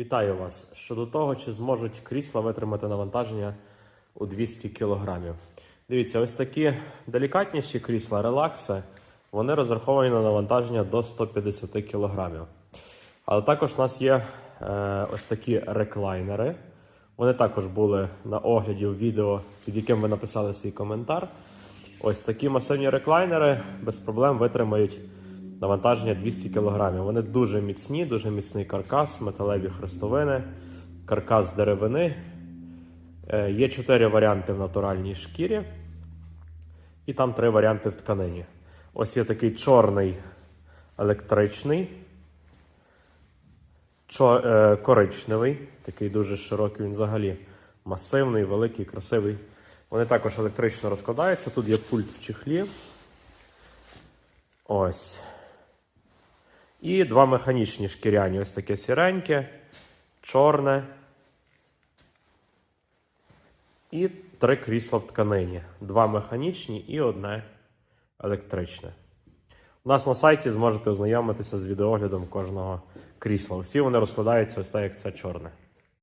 Вітаю вас щодо того, чи зможуть крісла витримати навантаження у 200 кг. Дивіться, ось такі делікатніші крісла, релакси, вони розраховані на навантаження до 150 кг. Але також у нас є е, ось такі реклайнери. Вони також були на огляді в відео, під яким ви написали свій коментар. Ось такі масивні реклайнери без проблем витримають навантаження 200 кг. Вони дуже міцні, дуже міцний каркас, металеві хрестовини, каркас деревини. Е, Є чотири варіанти в натуральній шкірі, і там три варіанти в тканині. Ось є такий чорний електричний, чо- е, коричневий, такий дуже широкий, він взагалі масивний, великий, красивий. Вони також електрично розкладаються. Тут є пульт в чехлі. Ось. І два механічні шкіряні. Ось таке сіреньке, чорне. І три крісла в тканині. Два механічні і одне електричне. У нас на сайті зможете ознайомитися з відеоглядом кожного крісла. Всі вони розкладаються ось так, як це чорне.